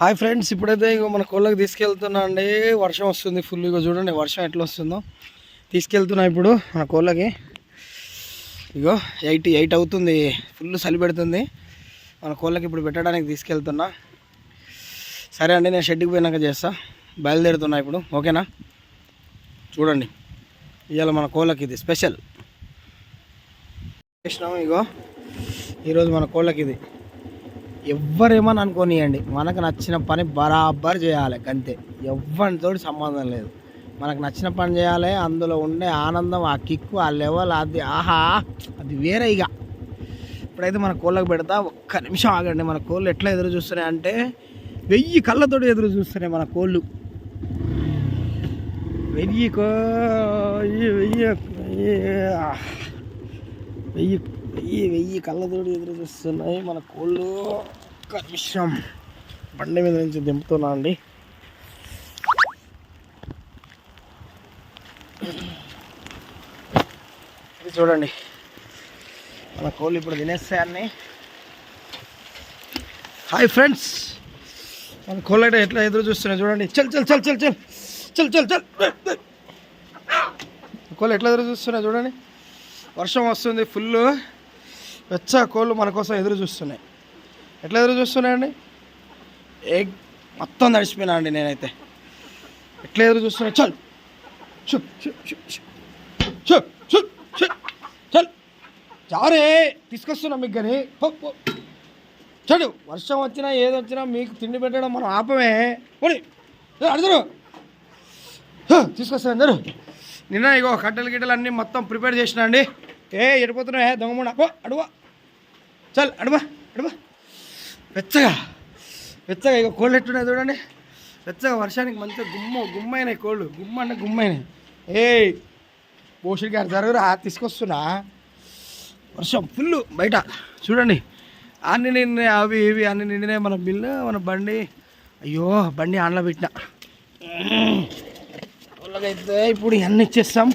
Hi friends ఇప్పుడైతే ఇగో మన కోళ్ళకి తీసుకెళ్తున్నా అండి. వర్షం వస్తుంది ఫుల్ ఇగో చూడండి వర్షం ఎట్లా వస్తుందో. తీసుకెళ్తున్నా ఇప్పుడు మన కోళ్ళకి. ఇగో ఎయిట్ ఎయిట్ అవుతుంది ఫుల్ చలి పెడుతుంది. మన కోళ్ళకి ఇప్పుడు పెట్టడానికి తీసుకెళ్తున్నా. సరే అండి నేను షెడ్కి పోయినాక చేస్తా. బయలుదేరుతున్నా ఇప్పుడు ఓకేనా? చూడండి ఇవాళ మన కోళ్ళకి ఇది స్పెషల్. చేసినాము ఇగో. ఈరోజు మన కోళ్ళకి ఇది. ఎవ్వరేమని అనుకోనియండి. మనకు నచ్చిన పని బరాబర్ చేయాలి అంతే ఎవరితో సంబంధం లేదు. మనకు నచ్చిన పని చేయాలి అందులో ఉండే ఆనందం ఆ కిక్కు ఆ లెవెల్ అది ఆహా అది వేరే ఇక ఇప్పుడైతే మన కోళ్ళకు పెడతా ఒక్క నిమిషం ఆగండి. మన కోళ్ళు ఎట్లా ఎదురు చూస్తున్నాయి అంటే వెయ్యి కళ్ళతోటి ఎదురు చూస్తున్నాయి మన కోళ్ళు. వెయ్యి కో వెయ్యి వెయ్యి వెయ్యి వెయ్యి కళ్ళతోటి ఎదురు చూస్తున్నాయి. మన కోళ్ళు ఒక్క నిమిషం బండి మీద నుంచి దింపుతున్నా అండి. ఇది చూడండి. మన కోళ్ళు ఇప్పుడు తినేస్తాయన్ని హాయ్ ఫ్రెండ్స్. మన కోళ్ళు అయితే ఎట్లా ఎదురు చూస్తున్నాయి చూడండి. చల్ చల్ చల్ చల్ చల్ చల్ చల్ చల్. కోళ్ళు ఎట్లా ఎదురు చూస్తున్నాయి చూడండి. వర్షం వస్తుంది ఫుల్ వెచ్చ కోళ్ళు మన కోసం ఎదురు చూస్తున్నాయి. ఎట్లా ఎదురు చూస్తున్నాయండి? ఏ మొత్తం తడిచిపోయినా అండి నేనైతే. ఎట్లా ఎదురు చూస్తున్నా చల్. చల్. చారే తీసుకొస్తున్నా మీకు కానీ చడు వర్షం వచ్చినా ఏది వచ్చినా మీకు తిండి పెట్టడం మనం ఆపమే. పోనీ. అడుగురు తీసుకొస్తాను అందరు నిన్న ఇగో కట్టెలు గిట్టెలు అన్నీ మొత్తం ప్రిపేర్ చేసినా అండి. ఏ ఎడిపోతున్నాయి దొంగ అడుగు చల్ అడువా అడువా వెచ్చగా వెచ్చగా ఇక కోళ్ళు ఎట్టున్నాయి చూడండి. వెచ్చగా వర్షానికి మంచిగా గుమ్మ గుమ్మైనాయి కోళ్ళు. గుమ్మ అంటే గుమ్మైనాయి ఏ పోషుడి గారు జరుగురా తీసుకొస్తున్నా. వర్షం ఫుల్ బయట. చూడండి. అన్ని నిండి అవి ఇవి అన్ని నిండినాయి మన బిల్లు మన బండి. అయ్యో బండి ఆన్లో పెట్టిన. అయితే ఇప్పుడు ఇవన్నీ ఇచ్చేస్తాం.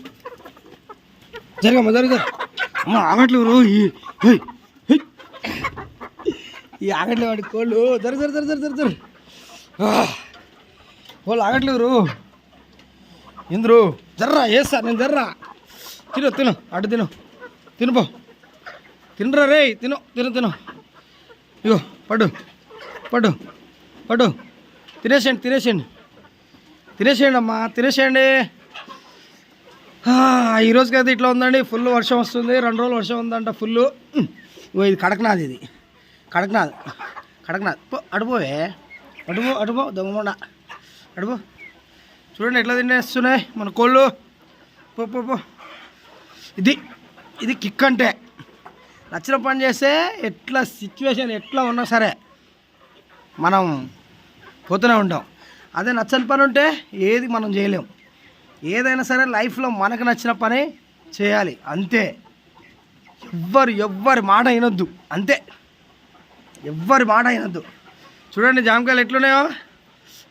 జరగమ్మ జరుగు. అమ్మ ఆగట్లు ఈ ఆగట్లే వాడి కోళ్ళు. జరు జరు జరు జరు జరు జరు. వాళ్ళు ఆగట్లేరు రో జర్రా వేస్తా నేను జర్రా. తిను తిను అటు తిను. తినుపో తినరా రే తిను తిను తిను. ఇగో పడు పడు పడు తినేసేయండి తినేసేయండి. తినేసేయండి అమ్మా తినేసేయండి. ఈరోజుకైతే ఈ ఇట్లా ఉందండి. ఫుల్ వర్షం వస్తుంది. రెండు రోజులు వర్షం ఉందంట ఫుల్ ఇది కడకనాది ఇది. కడకనాథ్. కడకనాథ్. పో అడుపోవే అడుపో అడుపో దొంగమొండ అడుపో చూడండి ఎట్లా తినేస్తున్నాయి మన కోళ్ళు. పో పో పో. ఇది ఇది కిక్ అంటే. నచ్చిన పని చేస్తే ఎట్లా సిచ్యువేషన్ ఎట్లా ఉన్నా సరే మనం పోతూనే ఉంటాం. అదే నచ్చని పని ఉంటే ఏది మనం చేయలేం. ఏదైనా సరే లైఫ్లో మనకు నచ్చిన పని చేయాలి. అంతే. ఎవ్వరు ఎవ్వరి మాట అయినొద్దు అంతే. ఎవ్వరి మాట అయినద్దు. చూడండి జామకాయలు ఎట్లున్నాయో?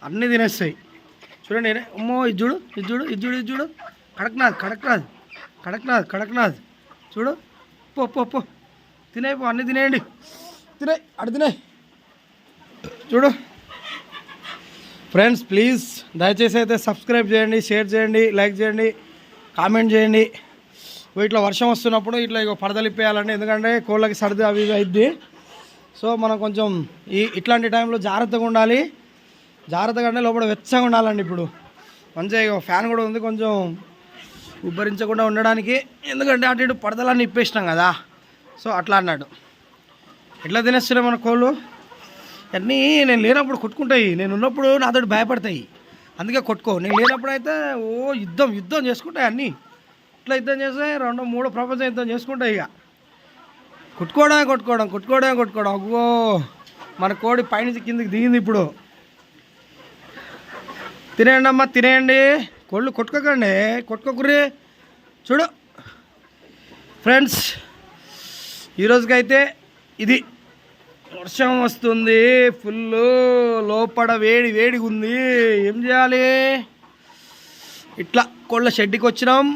అన్నీ తినేస్తాయి. చూడండి అమ్మో ఇది చూడు ఇది చూడు ఇది చూడు ఇది చూడు. కడక్నాథ్ కడక్నాథ్ కడక్నాథ్ కడక్నాథ్. చూడు. పో పో పో. తినేయి పో అన్నీ తినేయండి. తినే అడు తినే చూడు. ఫ్రెండ్స్ ప్లీజ్ దయచేసి అయితే సబ్స్క్రైబ్ చేయండి షేర్ చేయండి లైక్ చేయండి కామెంట్ చేయండి. ఇట్లా వర్షం వస్తున్నప్పుడు ఇట్లా ఇక పడదలిపేయాలండి ఎందుకంటే కోళ్ళకి సర్ది అవి ఇవి అయిద్ది. సో మనం కొంచెం ఈ ఇట్లాంటి టైంలో జాగ్రత్తగా ఉండాలి. జాగ్రత్తగా అంటే లోపల వెచ్చగా ఉండాలండి ఇప్పుడు. మంచిగా ఫ్యాన్ కూడా ఉంది కొంచెం ఉబ్బరించకుండా ఉండడానికి. ఎందుకంటే అటు ఇటు పడదలన్నీ ఇప్పేసినాం కదా. సో అట్లా అన్నాడు. ఎట్లా తినేస్తున్నాయి మన కోళ్ళు? అన్నీ నేను లేనప్పుడు కొట్టుకుంటాయి. నేను ఉన్నప్పుడు నాతో భయపడతాయి. అందుకే కొట్టుకో. నేను లేనప్పుడు అయితే ఓ యుద్ధం యుద్ధం చేసుకుంటాయి అన్నీ. ఇట్లా యుద్ధం చేస్తే రెండో మూడో ప్రపంచం యుద్ధం చేసుకుంటాయి ఇక. కొట్టుకోవడమే కొట్టుకోవడం కొట్టుకోవడమే కొట్టుకోవడం. అగ్గో మన కోడి పైనుంచి కిందకి దిగింది ఇప్పుడు. తినేయండి అమ్మా తినేయండి. కోళ్ళు కొట్టుకోకండి కొట్టుకోకుర్రి. చూడు. ఫ్రెండ్స్ ఈరోజుకైతే ఇది వర్షం వస్తుంది. ఫుల్ లోపల వేడి వేడిగా ఉంది ఏం చేయాలి? ఇట్లా కోళ్ళ షెడ్కి వచ్చినాం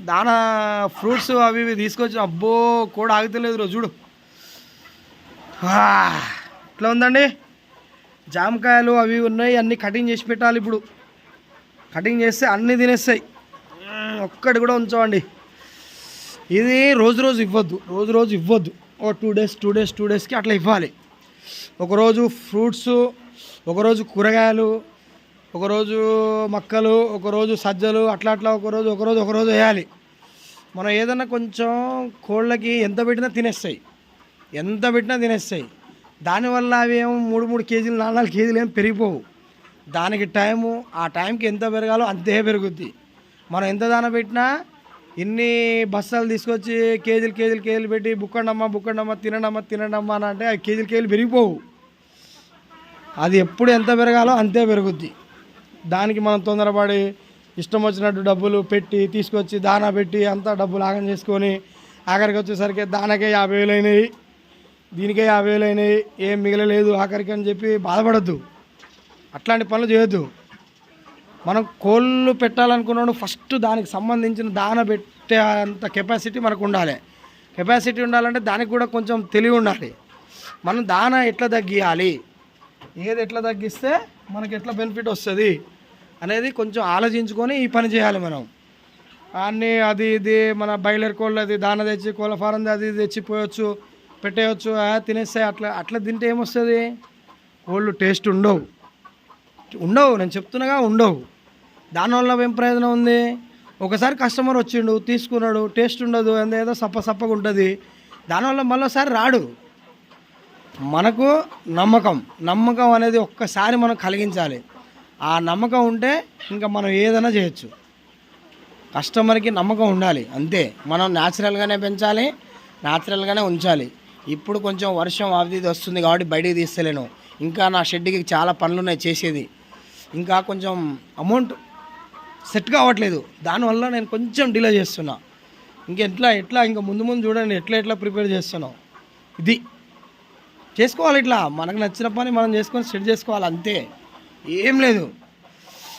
దానా ఫ్రూట్స్ అవి ఇవి తీసుకొచ్చిన. అబ్బో కూడా ఆగుతలేదు రోజు చూడు. ఇట్లా ఉందండి. జామకాయలు అవి ఉన్నాయి అన్నీ కటింగ్ చేసి పెట్టాలి ఇప్పుడు. కటింగ్ చేస్తే అన్నీ తినేస్తాయి. ఒక్కటి కూడా ఉంచవండి. ఇది రోజు రోజు ఇవ్వద్దు రోజు రోజు ఇవ్వద్దు. ఓ two days two days two డేస్కి అట్లా ఇవ్వాలి. ఒకరోజు ఫ్రూట్స్ ఒకరోజు కూరగాయలు ఒకరోజు మక్కలు ఒకరోజు సజ్జలు అట్లా అట్లా ఒకరోజు ఒకరోజు ఒకరోజు వేయాలి. మనం ఏదన్నా కొంచెం కోళ్ళకి ఎంత పెట్టినా తినేస్తాయి. ఎంత పెట్టినా తినేస్తాయి. దానివల్ల అవి ఏమో మూడు మూడు కేజీలు నాలుగు నాలుగు కేజీలు ఏం పెరిగిపోవు. దానికి టైము ఆ టైంకి ఎంత పెరగాలో అంతే పెరుగుద్ది. మనం ఎంత దాన పెట్టినా ఇన్ని బస్సాలు తీసుకొచ్చి కేజీలు కేజీలు కేజీలు పెట్టి బుక్కండమ్మా బుక్కండమ్మా తినండమ్మా తినండమ్మా అని అంటే అవి కేజీలు కేజీలు పెరిగిపోవు. అది ఎప్పుడు ఎంత పెరగాలో అంతే పెరుగుద్ది. దానికి మనం తొందరపడి ఇష్టం వచ్చినట్టు డబ్బులు పెట్టి తీసుకొచ్చి దానా పెట్టి అంతా డబ్బులు ఆగం చేసుకొని ఆఖరికి వచ్చేసరికి దానకే యాభై వేలు అయినాయి. దీనికే యాభై వేలు అయినాయి. ఏం మిగలలేదు ఆఖరికి అని చెప్పి బాధపడద్దు. అట్లాంటి పనులు చేయొద్దు. మనం కోళ్ళు పెట్టాలనుకున్నాడు ఫస్ట్ దానికి సంబంధించిన దాన పెట్టే అంత కెపాసిటీ మనకు ఉండాలి. కెపాసిటీ ఉండాలంటే దానికి కూడా కొంచెం తెలివి ఉండాలి. మనం దాన ఎట్లా తగ్గియాలి? ఏది ఎట్లా తగ్గిస్తే మనకి ఎట్లా బెనిఫిట్ వస్తుంది అనేది కొంచెం ఆలోచించుకొని ఈ పని చేయాలి మనం. అన్నీ అది ఇది మన బయలర్ కోళ్ళు అది దాన తెచ్చి కోళ్ళ ఫారం అది ఇది తెచ్చి పోయొచ్చు పెట్టేయచ్చు తినేస్తే అట్లా అట్లా తింటే ఏమొస్తుంది? కోళ్ళు టేస్ట్ ఉండవు. ఉండవు నేను చెప్తున్నాగా ఉండవు. దానివల్ల ఏం ప్రయోజనం ఉంది? ఒకసారి కస్టమర్ వచ్చిండు తీసుకున్నాడు టేస్ట్ ఉండదు ఏదో సప్ప సప్పగా ఉంటుంది. దానివల్ల మళ్ళీసారి రాడు. మనకు నమ్మకం. నమ్మకం అనేది ఒక్కసారి మనం కలిగించాలి. ఆ నమ్మకం ఉంటే ఇంకా మనం ఏదైనా చేయొచ్చు. కస్టమర్కి నమ్మకం ఉండాలి. అంతే. మనం న్యాచురల్గానే పెంచాలి న్యాచురల్గానే ఉంచాలి. ఇప్పుడు కొంచెం వర్షం అది వస్తుంది కాబట్టి బయటికి తీస్తలేను. ఇంకా నా షెడ్కి చాలా పనులు ఉన్నాయి చేసేది. ఇంకా కొంచెం అమౌంట్ సెట్ కావట్లేదు. దానివల్ల నేను కొంచెం డిలే చేస్తున్నా. ఇంకెట్లా ఎట్లా? ఇంకా ముందు ముందు చూడండి. ఎట్లా ఎట్లా ప్రిపేర్ చేస్తున్నావు? ఇది. చేసుకోవాలి ఇట్లా. మనకు నచ్చిన పని మనం చేసుకొని సెట్ చేసుకోవాలి అంతే. ఏం లేదు.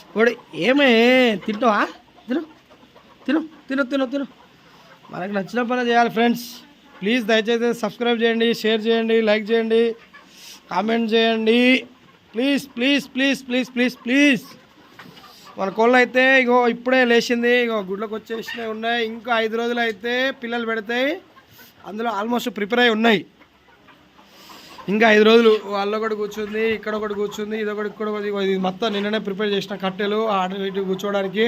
ఇప్పుడు ఏమే? తింటావా? తిను. తిను తిను తిను తిను. మనకు నచ్చిన పని చేయాలి ఫ్రెండ్స్ ప్లీజ్ దయచేసి సబ్స్క్రైబ్ చేయండి షేర్ చేయండి లైక్ చేయండి కామెంట్ చేయండి. Please please please please please please మన కోళ్ళు అయితే ఇగో ఇప్పుడే లేచింది ఇగో గుడ్లకు వచ్చేసినవి ఉన్నాయి. ఇంకా ఐదు రోజులు అయితే పిల్లలు పెడతాయి. అందులో ఆల్మోస్ట్ ప్రిపేర్ అయి ఉన్నాయి. ఇంకా ఐదు రోజులు వాళ్ళు ఒకటి కూర్చుంది ఇక్కడ ఒకటి కూర్చుంది ఇది ఒకటి ఇక్కడ ఒకటి ఇది మొత్తం నిన్ననే ప్రిపేర్ చేసిన కట్టెలు ఆర్డర్ ఇటు కూర్చోవడానికి.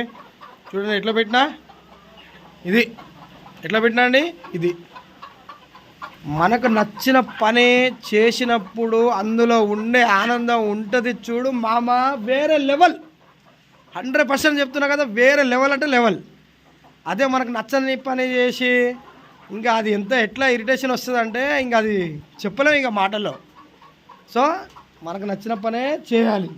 చూడండి ఎట్లా పెట్టినా? ఇది. ఎట్లా పెట్టినా అండి? ఇది. మనకు నచ్చిన పని చేసినప్పుడు అందులో ఉండే ఆనందం ఉంటుంది చూడు మామ వేరే లెవెల్. హండ్రెడ్ పర్సెంట్ చెప్తున్నా కదా వేరే లెవెల్ అంటే లెవెల్. అదే మనకు నచ్చని పని చేసి ఇంకా అది ఎంత ఎట్లా ఇరిటేషన్ వస్తుందంటే ఇంకా అది చెప్పలేము ఇంకా మాటల్లో. సో మనకు నచ్చిన పనే చేయాలి.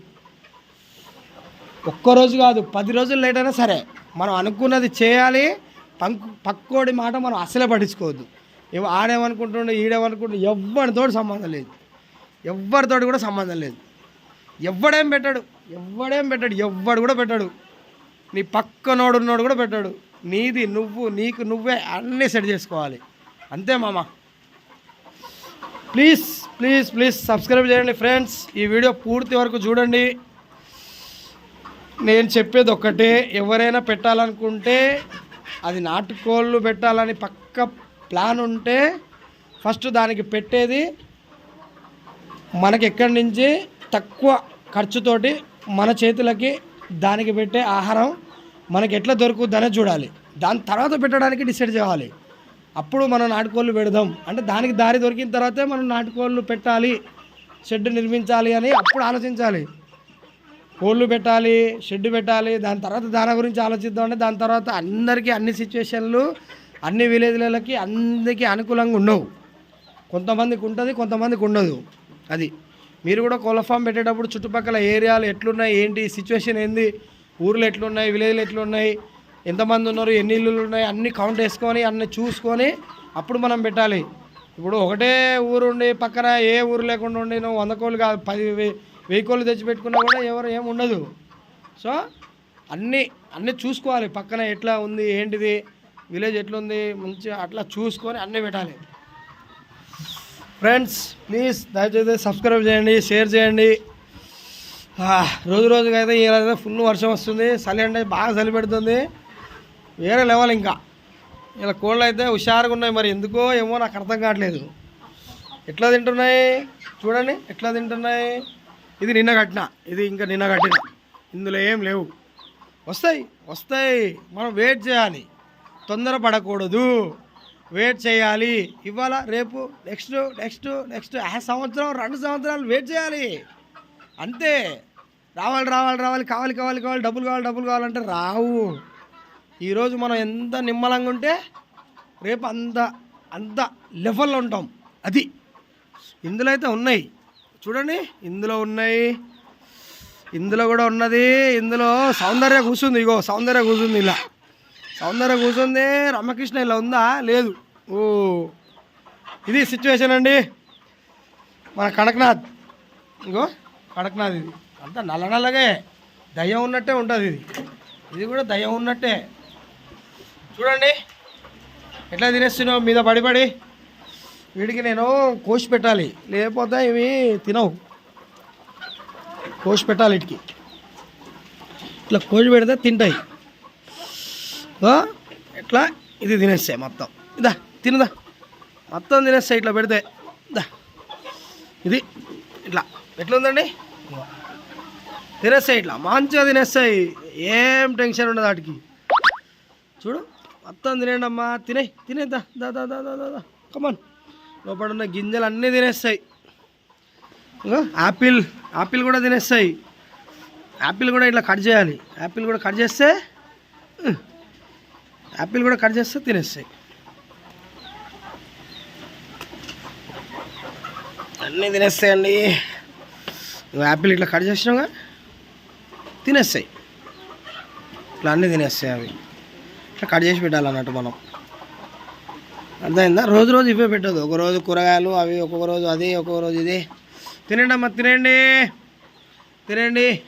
ఒక్కరోజు కాదు పది రోజులు లేట్ అయినా సరే మనం అనుకున్నది చేయాలి పంకు పక్కోడి మాట మనం అసలే పట్టించుకోవద్దు. ఇవి ఆడేమనుకుంటుండే ఈడేమనుకుంటుండే ఎవరితోటి సంబంధం లేదు. ఎవరితోటి కూడా సంబంధం లేదు. ఎవడేం పెట్టాడు ఎవడేం పెట్టాడు ఎవడు కూడా పెట్టాడు. నీ పక్కనోడున్నోడు కూడా పెట్టాడు. నీది నువ్వు నీకు నువ్వే అన్నీ సెట్ చేసుకోవాలి. అంతే మామ. ప్లీజ్ ప్లీజ్ ప్లీజ్ సబ్స్క్రైబ్ చేయండి ఫ్రెండ్స్. ఈ వీడియో పూర్తి వరకు చూడండి. నేను చెప్పేది ఒక్కటే ఎవరైనా పెట్టాలనుకుంటే అది నాటుకోళ్ళు పెట్టాలని పక్క ప్లాన్ ఉంటే ఫస్ట్ దానికి పెట్టేది మనకి ఎక్కడి నుంచి తక్కువ ఖర్చుతోటి మన చేతులకి దానికి పెట్టే ఆహారం మనకి ఎట్లా దొరుకుతుందనే చూడాలి. దాని తర్వాత పెట్టడానికి డిసైడ్ చేయాలి. అప్పుడు మనం నాటుకోళ్ళు పెడదాం. అంటే దానికి దారి దొరికిన తర్వాతే మనం నాటుకోళ్ళు పెట్టాలి షెడ్ నిర్మించాలి అని అప్పుడు ఆలోచించాలి. కోళ్ళు పెట్టాలి షెడ్ పెట్టాలి దాని తర్వాత దాని గురించి ఆలోచిద్దాం అంటే దాని తర్వాత అందరికీ అన్ని సిచ్యువేషన్లు అన్ని విలేజ్లకి అందరికీ అనుకూలంగా ఉండవు. కొంతమందికి ఉంటుంది కొంతమందికి ఉండదు. అది. మీరు కూడా కోళ్ళ ఫామ్ పెట్టేటప్పుడు చుట్టుపక్కల ఏరియాలు ఎట్లున్నాయి ఏంటి సిచ్యువేషన్ ఏంది ఊర్లు ఎట్లున్నాయి విలేజ్లు ఎట్లున్నాయి ఎంతమంది ఉన్నారు ఎన్ని ఇల్లులు ఉన్నాయి అన్ని కౌంట్ వేసుకొని అన్ని చూసుకొని అప్పుడు మనం పెట్టాలి. ఇప్పుడు ఒకటే ఊరు ఉండి పక్కన ఏ ఊరు లేకుండా ఉండి నువ్వు వంద కోళ్ళు కాదు పది వెయ్యి కోళ్ళు తెచ్చి పెట్టుకున్నా కూడా ఎవరు ఏం ఉండదు. సో అన్నీ అన్నీ చూసుకోవాలి. పక్కన ఎట్లా ఉంది ఏంటిది విలేజ్ ఎట్లుంది మంచిగా అట్లా చూసుకొని అన్నీ పెట్టాలి. ఫ్రెండ్స్ ప్లీజ్ దయచేసి సబ్స్క్రైబ్ చేయండి షేర్ చేయండి. రోజు రోజుకి అయితే ఇలా ఫుల్ వర్షం వస్తుంది. చలి అంటే బాగా చలి పెడుతుంది. వేరే లెవెల్ ఇంకా. ఇలా కోళ్ళు అయితే హుషారుగా ఉన్నాయి మరి. ఎందుకో ఏమో నాకు అర్థం కావట్లేదు. ఎట్లా తింటున్నాయి? చూడండి ఎట్లా తింటున్నాయి? ఇది నిన్న కట్టిన. ఇది ఇంకా నిన్న కట్టిన. ఇందులో ఏం లేవు. వస్తాయి వస్తాయి. మనం వెయిట్ చేయాలి. తొందర పడకూడదు. వెయిట్ చేయాలి. ఇవాళ రేపు నెక్స్ట్ నెక్స్ట్ నెక్స్ట్ ఆ సంవత్సరం రెండు సంవత్సరాలు వెయిట్ చేయాలి. అంతే. రావాలి రావాలి రావాలి కావాలి కావాలి కావాలి డబ్బులు కావాలి డబ్బులు కావాలంటే రావు. ఈరోజు మనం ఎంత నిమ్మలంగా ఉంటే రేపు అంత అంత లెవెల్లో ఉంటాం. అది. ఇందులో అయితే ఉన్నాయి. చూడండి ఇందులో ఉన్నాయి. ఇందులో కూడా ఉన్నది. ఇందులో సౌందర్య కూర్చుంది. ఇగో సౌందర్య కూర్చుంది ఇలా. సౌందర్య కూర్చుంది. రమకృష్ణ ఇలా ఉందా? లేదు. ఓ. ఇది సిచ్యువేషన్ అండి. మన కడక్నాథ్ ఇగో. కడకనాథ్ ఇది. అంతా నల్ల నల్లగే. దయ్యం ఉన్నట్టే ఉంటుంది ఇది. ఇది కూడా దయ్యం ఉన్నట్టే. చూడండి. ఎట్లా తినేస్తున్నావు? మీద పడిపడి వీడికి నేను కోసి పెట్టాలి. లేకపోతే ఇవి తినవు. కోసి పెట్టాలి వీటికి ఇట్లా కోసి పెడితే తింటాయి. ఎట్లా? ఇది తినేస్తాయి మొత్తం. ఇదా తినదా. మొత్తం తినేస్తాయి ఇట్లా పెడితే. ఇదా. ఇది ఇట్లా. ఎట్లుందండి? తినేస్తాయి ఇట్లా. మంచిగా తినేస్తాయి ఏం టెన్షన్ ఉండదు వాటికి చూడు మొత్తం తినేయండి అమ్మా. తినే తినేద్దా దా దా దా దా దా దా. కమాన్ లోపల ఉన్న గింజలు అన్నీ తినేస్తాయి యాపిల్ యాపిల్ కూడా తినేస్తాయి యాపిల్ కూడా ఇట్లా కట్ చేయాలి. యాపిల్ కూడా కట్ చేస్తే యాపిల్ కూడా కట్ చేస్తే తినేస్తాయి అన్నీ తినేస్తాయండి యాపిల్ ఇట్లా కట్ చేసినాగా తినేస్తాయి ఇట్లా అన్నీ తినేస్తాయి అవి. ఇట్లా కట్ చేసి పెట్టాలన్నట్టు మనం. అర్థమైందా? రోజు రోజు ఇవే పెట్టదు ఒక రోజు కూరగాయలు అవి ఒక్కొక్క రోజు అది ఒక్కొక్క రోజు ఇది. తినండి అమ్మ తినండి. తినండి.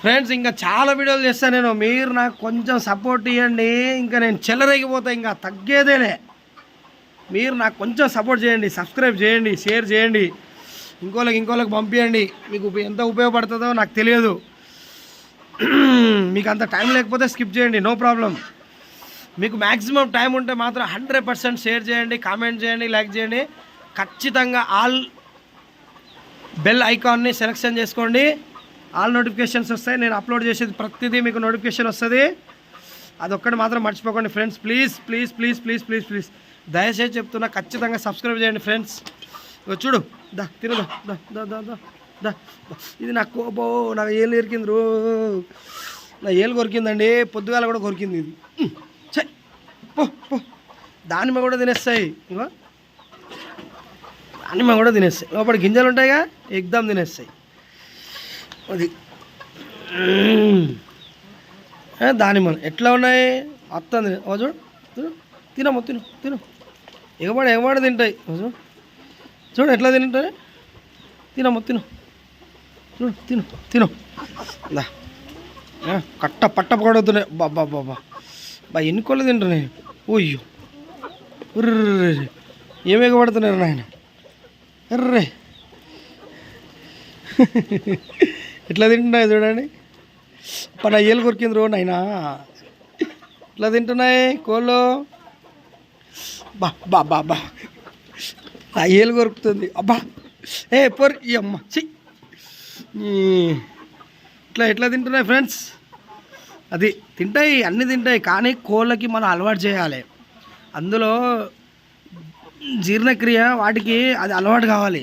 ఫ్రెండ్స్ ఇంకా చాలా వీడియోలు చేస్తాను నేను. మీరు నాకు కొంచెం సపోర్ట్ ఇవ్వండి ఇంకా నేను చెల్లరేగిపోతా ఇంకా తగ్గేదేలే. మీరు నాకు కొంచెం సపోర్ట్ చేయండి సబ్స్క్రైబ్ చేయండి షేర్ చేయండి. ఇంకోళ్ళకి ఇంకోళ్ళకి పంపించండి మీకు ఎంత ఉపయోగపడుతుందో నాకు తెలియదు. మీకు అంత టైం లేకపోతే స్కిప్ చేయండి నో ప్రాబ్లం మీకు మ్యాక్సిమం టైం ఉంటే మాత్రం హండ్రెడ్ పర్సెంట్ షేర్ చేయండి కామెంట్ చేయండి లైక్ చేయండి. ఖచ్చితంగా ఆల్ బెల్ ఐకాన్ని సెలెక్షన్ చేసుకోండి. ఆల్ నోటిఫికేషన్స్ వస్తాయి. నేను అప్లోడ్ చేసేది ప్రతిదీ మీకు నోటిఫికేషన్ వస్తుంది. అదొక్కటి మాత్రం మర్చిపోకండి friends please please please please please please దయచేసి చెప్తున్నా ఖచ్చితంగా సబ్స్క్రైబ్ చేయండి ఫ్రెండ్స్ చూడు. దా తినదా? దా దా దా దా దా. ఇది నాకు కోపో నాకు ఏళ్ళు ఎరికింది రో నా ఏళ్ళు కొరికిందండి పొద్దుగాల కూడా కొరికింది ఇది. చే పో పో. దానిమ్మ కూడా తినేస్తాయి. ఇగో దానిమ్మ కూడా తినేస్తాయి. లోపల గింజలు ఉంటాయిగా ఎగ్దాం తినేస్తాయి. అది. దానిమ్మ ఎట్లా ఉన్నాయి? మొత్తం తినే చూడు తినమ్మ తిను తిను. ఎగబడి ఎగబడి తింటాయి. చూడు. చూడు ఎట్లా తింటారే? తినమ్మ తిను. చూడు తిను తిను. దా. కట్ట పట్ట పడుతున్నాయి బాబా బాబా బా ఎన్ని కోళ్ళు తింటున్నాయి ఓయ్యో. ఉర్రే ఏమి ఎగబడుతున్నారు నాయన? అర్రే ఎట్లా తింటున్నాయి చూడండి. పన ఏళ్ళు కొరికింది రో నాయనా. ఎట్లా తింటున్నాయి కోళ్ళు? బా బా బా బా. ఆ ఏలు కొరుకుతుంది. అబ్బా! ఏ పొర్. ఈ అమ్మ. చి ఇట్లా ఎట్లా తింటున్నాయి ఫ్రెండ్స్? అది తింటాయి అన్నీ తింటాయి కానీ కోళ్ళకి మనం అలవాటు చేయాలి. అందులో జీర్ణక్రియ వాటికి అది అలవాటు కావాలి.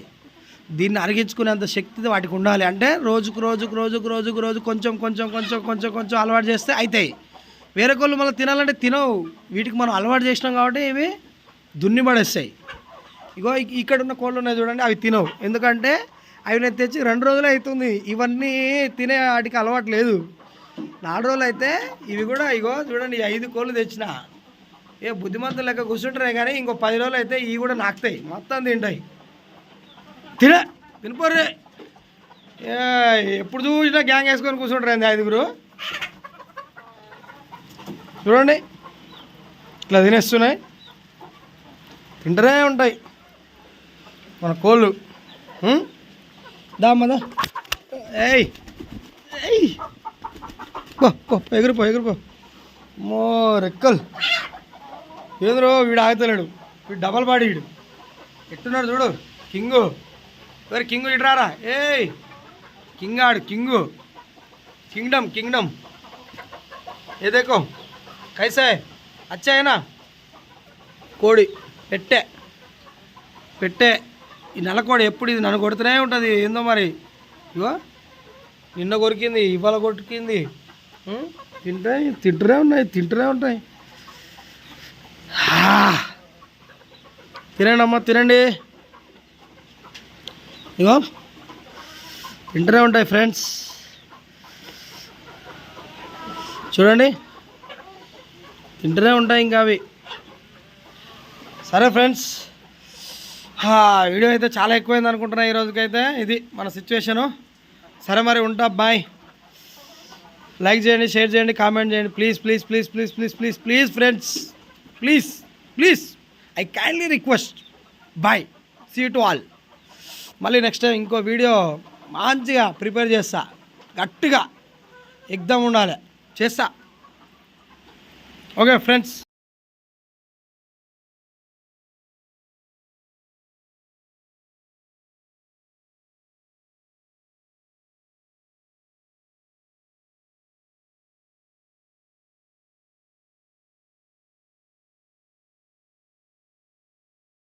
దీన్ని అరిగించుకునేంత శక్తి వాటికి ఉండాలి. అంటే రోజుకు రోజుకు రోజుకు రోజుకు రోజు కొంచెం కొంచెం కొంచెం కొంచెం కొంచెం అలవాటు చేస్తే అవుతాయి వేరే కోళ్ళు మనం తినాలంటే తినవు. వీటికి మనం అలవాటు చేసినాం కాబట్టి ఇవి దున్ని పడేస్తాయి ఇగో ఇక్కడ ఉన్న కోళ్ళు ఉన్నాయి చూడండి అవి తినవు. ఎందుకంటే అవి నేను తెచ్చి రెండు రోజులు అవుతుంది. ఇవన్నీ తినే వాటికి అలవాటు లేదు. నాలుగు రోజులు అయితే ఇవి కూడా ఇగో చూడండి ఐదు కోళ్ళు తెచ్చిన. ఏ బుద్ధిమంతులు లెక్క కూర్చుంటారే కానీ ఇంకో పది రోజులు అయితే ఇవి కూడా నాకుతాయి. మొత్తం తింటాయి. తినే తినిపోర్రే. ఎప్పుడు చూసినా గ్యాంగ్ వేసుకొని కూర్చుంటారు ఐదుగురు? చూడండి ఇట్లా తినేస్తున్నాయి. తింటూనే ఉంటాయి. మన కోళ్ళు. దామదా ఏయ్. ఏయ్. పో పో ఎగురుపో ఎగురుపో. మో రెక్కలు. ఏంద్రో వీడు ఆగుతలేడు. వీడు డబల్ బాడీ వీడు. ఎట్టున్నాడు చూడు కింగు. ఎవరు కింగు ఇట్రారా? ఏయ్. కింగ్ ఆడు కింగు. Kingdom kingdom. ఏ దేకో? కైసే. అచ్చాయనా కోడి. పెట్టే. పెట్టే. ఈ నెలకోడ ఎప్పుడు ఇది నన్ను కొడుతూనే ఉంటుంది. ఏందో మరి? ఇగో నిన్న కొరికింది ఇవాళ కొట్టుకింది తింటాయి తింటే తింటూనే ఉన్నాయి తింటూనే ఉంటాయి. తినండి అమ్మ తినండి. ఇగో తింటూనే ఉంటాయి ఫ్రెండ్స్. చూడండి తింటూనే ఉంటాయి ఇంకా అవి. సరే ఫ్రెండ్స్. వీడియో అయితే చాలా ఎక్కువైంది అనుకుంటున్నా ఈ రోజుకైతే. ఇది మన సిచ్యువేషను సరే మరి ఉంటా బాయ్ లైక్ చేయండి షేర్ చేయండి కామెంట్ చేయండి. Please please please please please please please friends please please I kindly request bye see to all మళ్ళీ నెక్స్ట్ టైం ఇంకో వీడియో మంచిగా ప్రిపేర్ చేస్తా. గట్టిగా. ఎగ్దమ్ ఉండాలి. చేస్తా. Okay friends